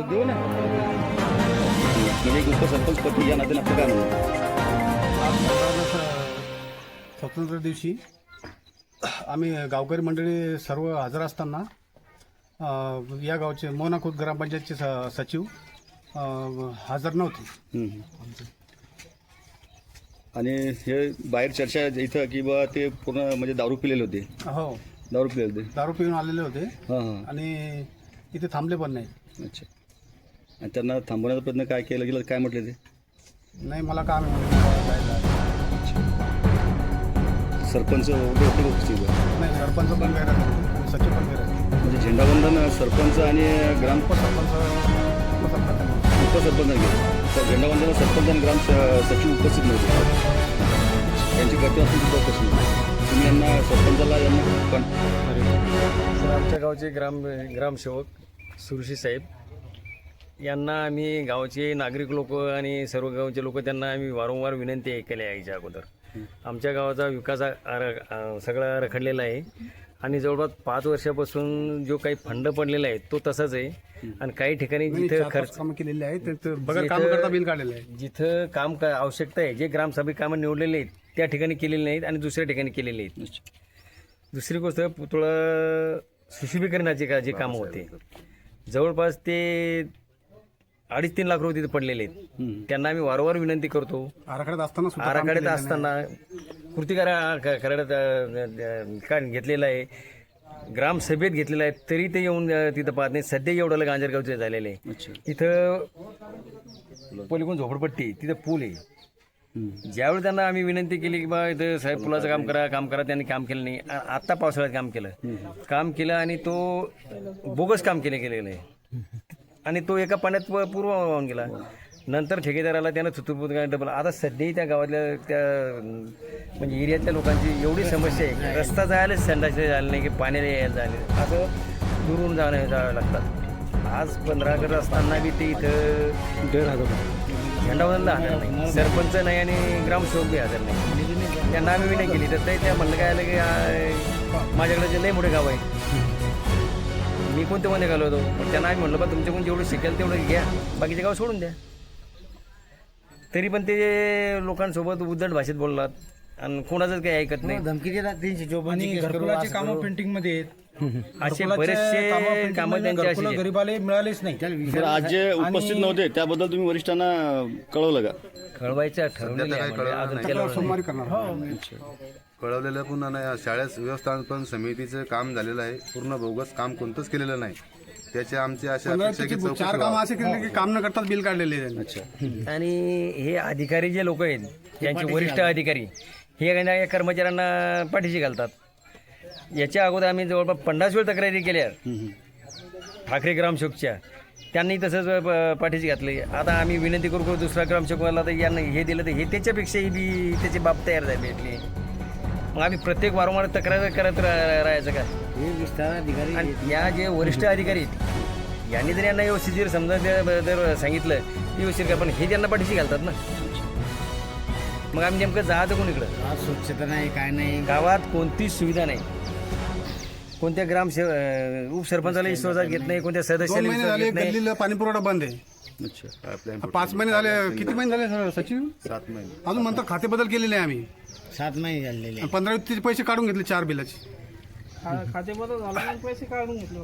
देऊ ना म्हणजे एक उपसरपंच पती या नात्याने आपलं काय म्हणणं स्वातंत्र्य दिवशी आम्ही गावकरी मंडळी सर्व हजर असताना या गावचे मोना खुर्द ग्रामपंचायतचे स- सचिव हजर नव्हते. आणि हे बाहेर चर्चा इथं की बा ते पूर्ण म्हणजे दारू पिलेले होते. हो. दारू पिलेले होते. दारू पिऊन आलेले होते. हां हां. आणि इथे थांबले पण नाही अच्छा. आणि त्यांना थांबवण्याचा प्रयत्न काय केलं गेलं? काय म्हटले ते? नाही मला काम आहे म्हणून जायला. सरपंच वगैरे होते का उपस्थित? नाही सरपंच पण सचिव पण म्हणजे झेंडावंदन सरपंच आणि ग्राम उपसरपंच उपसरपंच उपसरपंच गेले तर झेंडावंदन सरपंच आणि ग्राम सचिव उपस्थित नव्हते. त्यांची गती असतील सुद्धा उपस्थित नव्हते. तुम्ही यांना सरपंचाला यांना कॉन- सर आमच्या गावचे ग्राम ग्रामसेवक सुरशी साहेब. यांना आम्ही गावचे नागरिक लोक आणि सर्व गावचे लोक त्यांना आम्ही वारंवार विनंती केल्या यायच्या अगोदर. आमच्या गावाचा विकास सगळा रखडलेला आहे. आणि जवळपास पाच वर्षापासून जो काही फंड पडलेला आहे तो तसाच आहे. आणि काही ठिकाणी जिथं खर्च कामं केलेली आहेत ते- ते बगैर काम करता बिल काढलेलं आहे. जिथं काम का आवश्यकता आहे जे ग्रामसभेत कामं निवडलेले आहेत त्या ठिकाणी केलेले नाहीत आणि दुसऱ्या ठिकाणी केलेले आहेत. दुसरी गोष्ट पुतळा सुशोभीकरणाचे का जे कामं होते. जवळपास ते अडीच तीन लाख रुपये तिथे पडलेले आहेत. त्यांना आम्ही वारंवार विनंती करतो. आराखड्यात असताना आराखड्यात असताना कृती करा क- कराड्यात अ, अ, काय घेतलेलं आहे. ग्रामसभेत घेतलेलं आहे तरी ते येऊन तिथं पाहत नाही. सध्या एवढं गांजरगावचे झालेले आहे. अच्छा. इथं पलीकडून झोपडपट्टी आहे, तिथं पूल आहे. ज्यावेळी त्यांना आम्ही विनंती केली की बा इथं साहेब पुलाचं काम करा काम करा त्यांनी काम केलं नाही. आत्ता पावसाळ्यात काम केलं. काम केलं आणि तो बोगस काम केले गेलेलं आहे. आणि तो एका पाण्यात पूर्व वाहून गेला. नंतर ठेकेदाराला त्यानं थुतुपूत डबल आता सध्याही त्या गावातल्या त्या म्हणजे एरियातल्या लोकांची एवढी समस्या आहे की रस्ता जायलाच संडासले झाले नाही की पाण्याला यायला झाले असं दुरून जाणं जावं लागतात आज पंधरा करत असताना बी ते इथं झेंडावंदनला हजर नाही. सरपंच नाही आणि ग्रामसेवक बी हजर नाही. त्यांना आम्ही विनय केली. तर ते त्या म्हणलं काय आलं की माझ्याकडे जे लय मोठे गाव आहे मी कोणते मध्ये घालवतो? पण त्यांना आम्ही म्हणलं बा तुमच्याकडून जेवढं शिकेल तेवढं घ्या. बाकीचे गाव सोडून द्या. तरी पण ते लोकांसोबत उद्धट भाषेत बोललात. आणि कोणाचंच काही ऐकत नाही. धमकी देतात त्यांची जो आणि घरकुलाचे कामं पेंटिंगमध्ये आहेत. असे बरेचसे कामं घरकुलं आहेत. गरीबाला मिळालेच नाही. आज जे उपस्थित नव्हते त्याबद्दल तुम्ही वरिष्ठांना कळवलं का? कळवायचं ठरवलेलं आहे म्हणजे अजून केलं नाही. सोमवारी करणार कळवलेलं पुन्हा नाही. शाळेत व्यवस्थापन समितीचं काम झालेलं आहे. पूर्ण बोगस काम कोणतंच केलेलं नाही. त्याचे आमचे अशा अपेक्षा आहे की चौकशी चार व्हावी. कामं असे केले की काम न करताच बिल काढलेले आहे त्यांनी. अच्छा. आणि हे अधिकारी जे लोक आहेत त्यांचे वरिष्ठ अधिकारी हे काही ना या कर्मचाऱ्यांना पाठीशी घालतात. याच्या अगोदर आम्ही जवळपास पन्नास वेळ तक्रारी केल्या. ठाकरे ग्रामसेवकच्या. त्यांनी तसंच पाठीशी घातले. आता आम्ही विनंती करू करू दुसरा ग्रामसेवकाला तर यांना हे दिलं तर हे त्याच्यापेक्षाही बी त्याची बाब तयार झाली. भेटली मग आम्ही प्रत्येक वारंवार तक्रार करत रा- राहायचं का? हे विस्तार अधिकारी आणि या जे वरिष्ठ अधिकारी आहेत यांनी जर यांना व्यवस्थित जर समजा जर जर सांगितलं की व्यवस्थित का पण हे त्यांना पाठीशी घालतात ना? मग आम्ही नेमकं जायचं कोणीकडं? आज स्वच्छता नाही काय नाही. गावात कोणतीच सुविधा नाही. कोणत्या ग्रामसेव अं, उपसरपंचाला विश्वासात घेत नाही. कोणत्या दोन सदस्याला महिने विश्वासात झाले घेत नाही. गल्लीला पाणी पुरवठा बंद आहे. अच्छा पाच महिने झाले किती महिने झाले सर- सचिव सात महिने. अजून म्हणतात खाते बदल केलेले आहे आम्ही. सात महिने झालेले आणि पंधरा ते पैसे काढून घेतले चार बिलाचे. खाते बदल झाला पैसे काढून घेतले